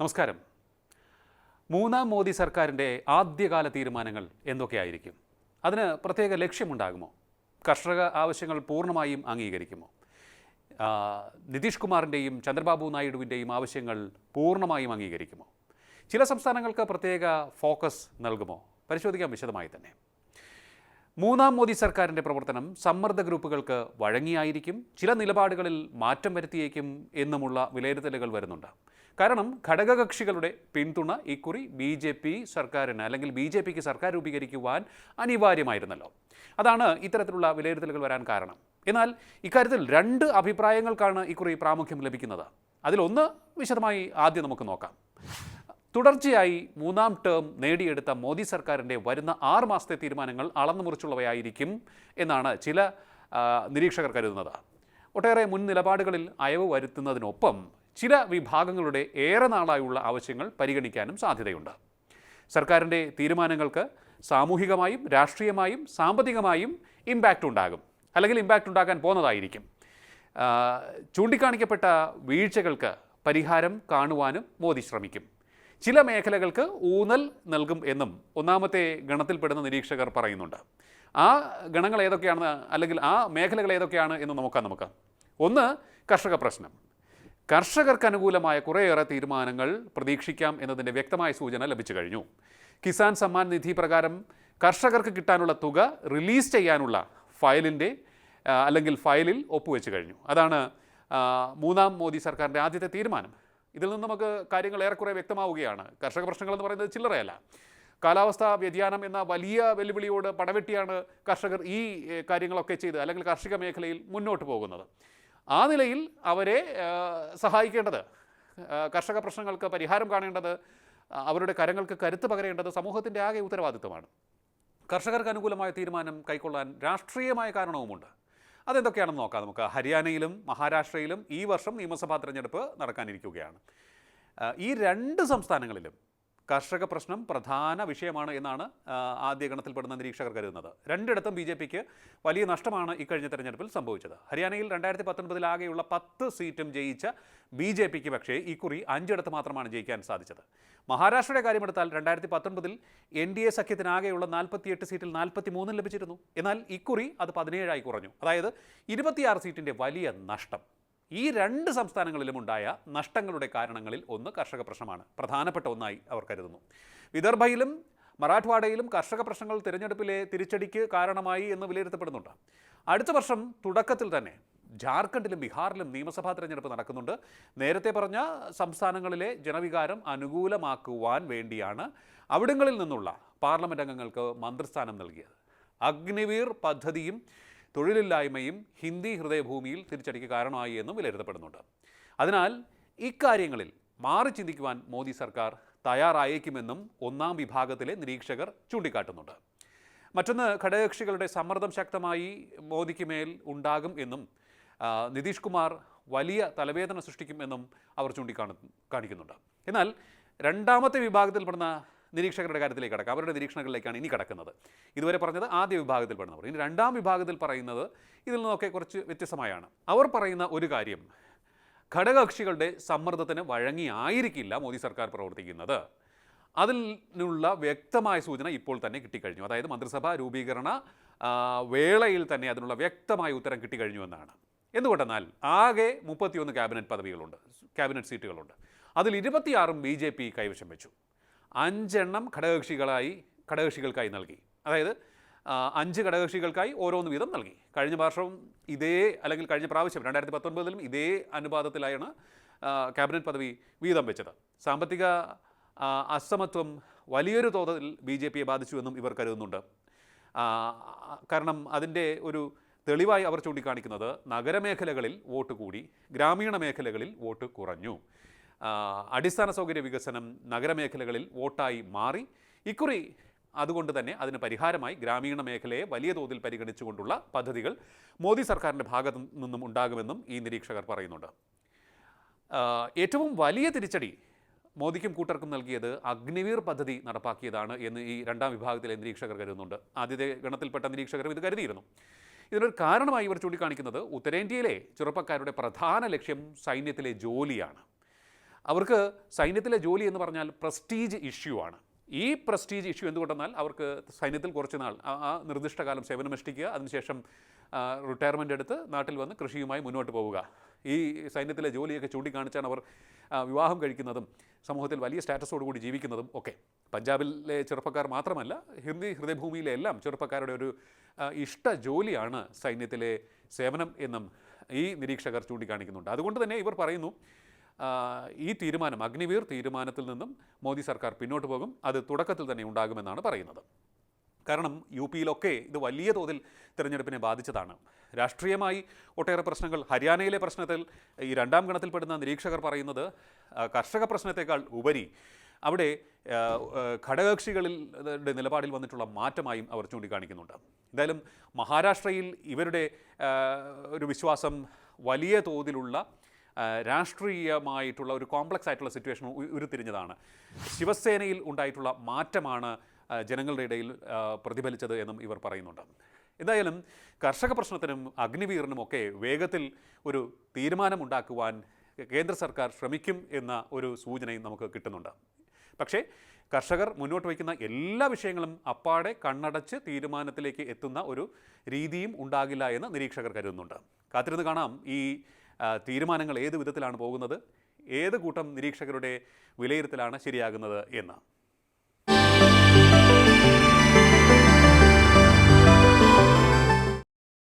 നമസ്കാരം. മൂന്നാം മോദി സർക്കാരിന്റെ ആദ്യകാല തീരുമാനങ്ങൾ എന്തൊക്കെയായിരിക്കും? അതിന് പ്രത്യേക ലക്ഷ്യമുണ്ടാകുമോ? കർഷക ആവശ്യങ്ങൾ പൂർണമായും അംഗീകരിക്കുമോ? നിതീഷ് കുമാറിന്റെയും ചന്ദ്രബാബു നായിഡുവിന്റെയും ആവശ്യങ്ങൾ പൂർണമായും അംഗീകരിക്കുമോ? ചില സംസ്ഥാനങ്ങൾക്ക് പ്രത്യേക ഫോക്കസ് നൽകുമോ? പരിശോധിക്കാം വിശദമായി തന്നെ. മൂന്നാം മോദി സർക്കാരിന്റെ പ്രവർത്തനം സമ്മർദ്ദ ഗ്രൂപ്പുകൾക്ക് വഴങ്ങിയായിരിക്കും ചില നിലപാടുകളിൽ മാറ്റം വരുത്തിയേക്കും എന്നുമുള്ള വിലയിരുത്തലുകൾ വരുന്നുണ്ട്. കാരണം ഘടകകക്ഷികളുടെ പിന്തുണ ഇക്കുറി ബി ജെ പി സർക്കാരിന് അല്ലെങ്കിൽ ബി ജെ പിക്ക് സർക്കാർ രൂപീകരിക്കുവാൻ അനിവാര്യമായിരുന്നല്ലോ. അതാണ് ഇത്തരത്തിലുള്ള വിലയിരുത്തലുകൾ വരാൻ കാരണം. എന്നാൽ ഇക്കാര്യത്തിൽ രണ്ട് അഭിപ്രായങ്ങൾക്കാണ് ഇക്കുറി പ്രാമുഖ്യം ലഭിക്കുന്നത്. അതിലൊന്ന് വിശദമായി ആദ്യം നമുക്ക് നോക്കാം. തുടർച്ചയായി മൂന്നാം ടേം നേടിയെടുത്ത മോദി സർക്കാരിന്റെ വരുന്ന ആറ് മാസത്തെ തീരുമാനങ്ങൾ അളന്നു മുറിച്ചുള്ളവയായിരിക്കും എന്നാണ് ചില നിരീക്ഷകർ കരുതുന്നത്. ഒട്ടേറെ മുൻ നിലപാടുകളിൽ അയവ് വരുത്തുന്നതിനൊപ്പം ചില വിഭാഗങ്ങളുടെ ഏറെ നാളായുള്ള ആവശ്യങ്ങൾ പരിഗണിക്കാനും സാധ്യതയുണ്ട്. സർക്കാരിന്റെ തീരുമാനങ്ങൾക്ക് സാമൂഹികമായും രാഷ്ട്രീയമായും സാമ്പത്തികമായും ഇമ്പാക്റ്റ് ഉണ്ടാകും. അല്ലെങ്കിൽ ഇമ്പാക്റ്റ് ഉണ്ടാക്കാൻ പോകുന്നതായിരിക്കും. ചൂണ്ടിക്കാണിക്കപ്പെട്ട വീഴ്ചകൾക്ക് പരിഹാരം കാണുവാനും മോദി ശ്രമിക്കും. ചില മേഖലകൾക്ക് ഊന്നൽ നൽകും എന്നും ഒന്നാമത്തെ ഗണത്തിൽപ്പെടുന്ന നിരീക്ഷകർ പറയുന്നുണ്ട്. ആ ഗണങ്ങൾ ഏതൊക്കെയാണെന്ന് അല്ലെങ്കിൽ ആ മേഖലകൾ ഏതൊക്കെയാണ് എന്ന് നോക്കാം. നമുക്ക് ഒന്ന് കർഷക പ്രശ്നം. കർഷകർക്ക് അനുകൂലമായ കുറേയേറെ തീരുമാനങ്ങൾ പ്രതീക്ഷിക്കാം എന്നതിന്റെ വ്യക്തമായ സൂചന ലഭിച്ചു കഴിഞ്ഞു. കിസാൻ സമ്മാൻ നിധി പ്രകാരം കർഷകർക്ക് കിട്ടാനുള്ള തുക റിലീസ് ചെയ്യാനുള്ള ഫയലിന്റെ അല്ലെങ്കിൽ ഫയലിൽ ഒപ്പുവെച്ച് കഴിഞ്ഞു. അതാണ് മൂന്നാം മോദി സർക്കാരിന്റെ ആദ്യത്തെ തീരുമാനം. ഇതിൽ നിന്ന് നമുക്ക് കാര്യങ്ങൾ ഏറെക്കുറെ വ്യക്തമാവുകയാണ്. കർഷക പ്രശ്നങ്ങൾ എന്ന് പറയുന്നത് ചില്ലറയല്ല. കാലാവസ്ഥാ വ്യതിയാനം എന്ന വലിയ വെല്ലുവിളിയോട് പടവെട്ടിയാണ് കർഷകർ ഈ കാര്യങ്ങളൊക്കെ ചെയ്ത് അല്ലെങ്കിൽ കാർഷിക മേഖലയിൽ മുന്നോട്ട് പോകുന്നത്. ആ നിലയിൽ അവരെ സഹായിക്കേണ്ടത് കർഷക പ്രശ്നങ്ങൾക്ക് പരിഹാരം കാണേണ്ടത് അവരുടെ കരങ്ങൾക്ക് കരുത്ത് പകരേണ്ടത് സമൂഹത്തിന്റെ ആകെ ഉത്തരവാദിത്വമാണ്. കർഷകർക്ക് അനുകൂലമായ തീരുമാനം കൈക്കൊള്ളാൻ രാഷ്ട്രീയമായ കാരണവുമുണ്ട്. അതെന്തൊക്കെയാണെന്ന് നോക്കാം നമുക്ക്. ഹരിയാനയിലും മഹാരാഷ്ട്രയിലും ഈ വർഷം നിയമസഭാ തിരഞ്ഞെടുപ്പ് നടക്കാനിരിക്കുകയാണ്. ഈ രണ്ട് സംസ്ഥാനങ്ങളിലും കർഷക പ്രശ്നം പ്രധാന വിഷയമാണ് എന്നാണ് ആദ്യ ഗണത്തിൽപ്പെടുന്ന നിരീക്ഷകർ കരുതുന്നത്. രണ്ടിടത്തും ബി ജെ പിക്ക് വലിയ നഷ്ടമാണ് ഇക്കഴിഞ്ഞ തെരഞ്ഞെടുപ്പിൽ സംഭവിച്ചത്. ഹരിയാനയിൽ രണ്ടായിരത്തി പത്തൊൻപതിൽ ആകെയുള്ള പത്ത് സീറ്റും ജയിച്ച ബി ജെ പിക്ക് പക്ഷേ ഇക്കുറി അഞ്ചിടത്ത് മാത്രമാണ് ജയിക്കാൻ സാധിച്ചത്. മഹാരാഷ്ട്രയുടെ കാര്യമെടുത്താൽ രണ്ടായിരത്തി പത്തൊൻപതിൽ എൻ ഡി എ സഖ്യത്തിനാകെയുള്ള നാൽപ്പത്തിയെട്ട് സീറ്റിൽ നാൽപ്പത്തി മൂന്നും ലഭിച്ചിരുന്നു. എന്നാൽ ഇക്കുറി അത് പതിനേഴായി കുറഞ്ഞു. അതായത് ഇരുപത്തിയാറ് സീറ്റിന്റെ വലിയ നഷ്ടം. ഈ രണ്ട് സംസ്ഥാനങ്ങളിലും ഉണ്ടായ നഷ്ടങ്ങളുടെ കാരണങ്ങളിൽ ഒന്ന് കർഷക പ്രശ്നമാണ്. പ്രധാനപ്പെട്ട ഒന്നായി അവർ കരുതുന്നു. വിദർഭയിലും മറാഠ്വാഡയിലും കർഷക പ്രശ്നങ്ങൾ തിരഞ്ഞെടുപ്പിലെ തിരിച്ചടിക്ക് കാരണമായി എന്ന് വിലയിരുത്തപ്പെടുന്നുണ്ട്. അടുത്ത വർഷം തുടക്കത്തിൽ തന്നെ ജാർഖണ്ഡിലും ബീഹാറിലും നിയമസഭാ തിരഞ്ഞെടുപ്പ് നടക്കുന്നുണ്ട്. നേരത്തെ പറഞ്ഞ സംസ്ഥാനങ്ങളിലെ ജനവികാരം അനുകൂലമാക്കുവാൻ വേണ്ടിയാണ് അവിടങ്ങളിൽ നിന്നുള്ള പാർലമെന്റ് അംഗങ്ങൾക്ക് മന്ത്രിസ്ഥാനം നൽകിയത്. അഗ്നിവീർ പദ്ധതിയും തൊഴിലില്ലായ്മയും ഹിന്ദി ഹൃദയഭൂമിയിൽ തിരിച്ചടിക്ക് കാരണമായി എന്നും വിലയിരുത്തപ്പെടുന്നുണ്ട്. അതിനാൽ ഇക്കാര്യങ്ങളിൽ മാറി ചിന്തിക്കുവാൻ മോദി സർക്കാർ തയ്യാറായേക്കുമെന്നും ഒന്നാം വിഭാഗത്തിലെ നിരീക്ഷകർ ചൂണ്ടിക്കാട്ടുന്നുണ്ട്. മറ്റൊന്ന് ഘടകകക്ഷികളുടെ സമ്മർദ്ദം ശക്തമായി മോദിക്ക് മേൽ ഉണ്ടാകും എന്നും നിതീഷ് കുമാർ വലിയ തലവേദന സൃഷ്ടിക്കും എന്നും അവർ ചൂണ്ടിക്കാണു കാണിക്കുന്നുണ്ട്. എന്നാൽ രണ്ടാമത്തെ വിഭാഗത്തിൽപ്പെടുന്ന നിരീക്ഷകരുടെ കാര്യത്തിലേക്ക് കടക്കാം. അവരുടെ നിരീക്ഷണങ്ങളിലേക്കാണ് ഇനി കടക്കുന്നത്. ഇതുവരെ പറഞ്ഞത് ആദ്യ വിഭാഗത്തിൽ പെടുന്നവർ ഇനി രണ്ടാം വിഭാഗത്തിൽ പറയുന്നത് ഇതിൽ നിന്നൊക്കെ കുറച്ച് വ്യത്യസ്തമായാണ്. അവർ പറയുന്ന ഒരു കാര്യം ഘടകകക്ഷികളുടെ സമ്മർദ്ദത്തിന് വഴങ്ങിയായിരിക്കില്ല മോദി സർക്കാർ പ്രവർത്തിക്കുന്നത്. അതിനുള്ള വ്യക്തമായ സൂചന ഇപ്പോൾ തന്നെ കിട്ടിക്കഴിഞ്ഞു. അതായത് മന്ത്രിസഭ രൂപീകരണ വേളയിൽ തന്നെ അതിനുള്ള വ്യക്തമായ ഉത്തരം കിട്ടിക്കഴിഞ്ഞു എന്നാണ്. എന്തുകൊണ്ടെന്നാൽ ആകെ മുപ്പത്തിയൊന്ന് ക്യാബിനറ്റ് പദവികളുണ്ട് ക്യാബിനറ്റ് സീറ്റുകളുണ്ട്. അതിൽ ഇരുപത്തിയാറും ബി ജെ പി കൈവശം വെച്ചു. അഞ്ചെണ്ണം ഘടകകക്ഷികളായി ഘടകകക്ഷികൾക്കായി നൽകി. അതായത് അഞ്ച് ഘടകകക്ഷികൾക്കായി ഓരോന്ന് വീതം നൽകി. കഴിഞ്ഞ വർഷവും ഇതേ അല്ലെങ്കിൽ കഴിഞ്ഞ പ്രാവശ്യം രണ്ടായിരത്തി പത്തൊൻപതിലും ഇതേ അനുപാതത്തിലായാണ് ക്യാബിനറ്റ് പദവി വീതം വെച്ചത്. സാമ്പത്തിക അസമത്വം വലിയൊരു തോതിൽ ബി ജെ പിയെ ബാധിച്ചുവെന്നും ഇവർ കരുതുന്നുണ്ട്. കാരണം അതിന്റെ ഒരു തെളിവായി അവർ ചൂണ്ടിക്കാണിക്കുന്നത് നഗരമേഖലകളിൽ വോട്ട് കൂടി ഗ്രാമീണ മേഖലകളിൽ വോട്ട് കുറഞ്ഞു. അടിസ്ഥാന സൗകര്യ വികസനം നഗരമേഖലകളിൽ വോട്ടായി മാറി. ഇക്കുറി അതുകൊണ്ട് തന്നെ അതിന് പരിഹാരമായി ഗ്രാമീണ മേഖലയെ വലിയ തോതിൽ പരിഗണിച്ചുകൊണ്ടുള്ള പദ്ധതികൾ മോദി സർക്കാരിന്റെ ഭാഗത്തു നിന്നും ഉണ്ടാകുമെന്നും ഈ നിരീക്ഷകർ പറയുന്നുണ്ട്. ഏറ്റവും വലിയ തിരിച്ചടി മോദിക്കും കൂട്ടർക്കും നൽകിയത് അഗ്നിവീർ പദ്ധതി നടപ്പാക്കിയതാണ് എന്ന് ഈ രണ്ടാം വിഭാഗത്തിലെ നിരീക്ഷകർ കരുതുന്നുണ്ട്. ആദ്യത്തെ ഗണത്തിൽപ്പെട്ട നിരീക്ഷകരും ഇത് കരുതിയിരുന്നു. ഇതിനൊരു കാരണമായി ഇവർ ചൂണ്ടിക്കാണിക്കുന്നത് ഉത്തരേന്ത്യയിലെ ചെറുപ്പക്കാരുടെ പ്രധാന ലക്ഷ്യം സൈന്യത്തിലെ ജോലിയാണ്. അവർക്ക് സൈന്യത്തിലെ ജോലി എന്ന് പറഞ്ഞാൽ പ്രസ്റ്റീജ് ഇഷ്യൂ ആണ്. ഈ പ്രസ്റ്റീജ് ഇഷ്യൂ എന്തുകൊണ്ടെന്നാൽ അവർക്ക് സൈന്യത്തിൽ കുറച്ച് നാൾ ആ നിർദ്ദിഷ്ട കാലം സേവനമനുഷ്ഠിക്കുക അതിനുശേഷം റിട്ടയർമെന്റ് എടുത്ത് നാട്ടിൽ വന്ന് കൃഷിയുമായി മുന്നോട്ട് പോവുക. ഈ സൈന്യത്തിലെ ജോലിയൊക്കെ ചൂണ്ടിക്കാണിച്ചാണ് അവർ വിവാഹം കഴിക്കുന്നതും സമൂഹത്തിൽ വലിയ സ്റ്റാറ്റസോടുകൂടി ജീവിക്കുന്നതും ഒക്കെ. പഞ്ചാബിലെ ചെറുപ്പക്കാർ മാത്രമല്ല ഹിന്ദി ഹൃദയഭൂമിയിലെ എല്ലാം ചെറുപ്പക്കാരുടെ ഒരു ഇഷ്ട ജോലിയാണ് സൈന്യത്തിലെ സേവനം എന്നും ഈ നിരീക്ഷകർ ചൂണ്ടിക്കാണിക്കുന്നുണ്ട്. അതുകൊണ്ട് തന്നെ ഇവർ പറയുന്നു ഈ തീരുമാനം അഗ്നിവീർ തീരുമാനത്തിൽ നിന്നും മോദി സർക്കാർ പിന്നോട്ട് പോകും. അത് തുടക്കത്തിൽ തന്നെ ഉണ്ടാകുമെന്നാണ് പറയുന്നത്. കാരണം യു പിയിലൊക്കെ ഇത് വലിയ തോതിൽ തിരഞ്ഞെടുപ്പിനെ ബാധിച്ചതാണ്. രാഷ്ട്രീയമായി ഒട്ടേറെ പ്രശ്നങ്ങൾ ഹരിയാനയിലെ പ്രശ്നത്തിൽ ഈ രണ്ടാം ഗണത്തിൽപ്പെടുന്ന നിരീക്ഷകർ പറയുന്നത് കർഷക പ്രശ്നത്തെക്കാൾ ഉപരി അവിടെ ഘടകകക്ഷികളിൽ നിലപാടിൽ വന്നിട്ടുള്ള മാറ്റമായും അവർ ചൂണ്ടിക്കാണിക്കുന്നുണ്ട്. എന്തായാലും മഹാരാഷ്ട്രയിൽ ഇവരുടെ ഒരു വിശ്വാസം വലിയ തോതിലുള്ള രാഷ്ട്രീയമായിട്ടുള്ള ഒരു കോംപ്ലക്സ് ആയിട്ടുള്ള സിറ്റുവേഷൻ ഉരുത്തിരിഞ്ഞതാണ്. ശിവസേനയിൽ ഉണ്ടായിട്ടുള്ള മാറ്റമാണ് ജനങ്ങളുടെ ഇടയിൽ പ്രതിഫലിച്ചത് എന്നും ഇവർ പറയുന്നുണ്ട്. എന്തായാലും കർഷക പ്രശ്നത്തിനും അഗ്നിവീറിനും ഒക്കെ വേഗത്തിൽ ഒരു തീരുമാനമുണ്ടാക്കുവാൻ കേന്ദ്ര സർക്കാർ ശ്രമിക്കും എന്ന ഒരു സൂചനയും നമുക്ക് കിട്ടുന്നുണ്ട്. പക്ഷേ കർഷകർ മുന്നോട്ട് വയ്ക്കുന്ന എല്ലാ വിഷയങ്ങളും അപ്പാടെ കണ്ണടച്ച് തീരുമാനത്തിലേക്ക് എത്തുന്ന ഒരു രീതിയും ഉണ്ടാകില്ല എന്ന് നിരീക്ഷകർ കരുതുന്നുണ്ട്. കാത്തിരുന്ന് കാണാം ഈ തീരുമാനങ്ങൾ ഏത് വിധത്തിലാണ് പോകുന്നത്? ഏത് കൂട്ടം നിരീക്ഷകരുടെ വിലയിരുത്തലാണ് ശരിയാകുന്നത് എന്ന്.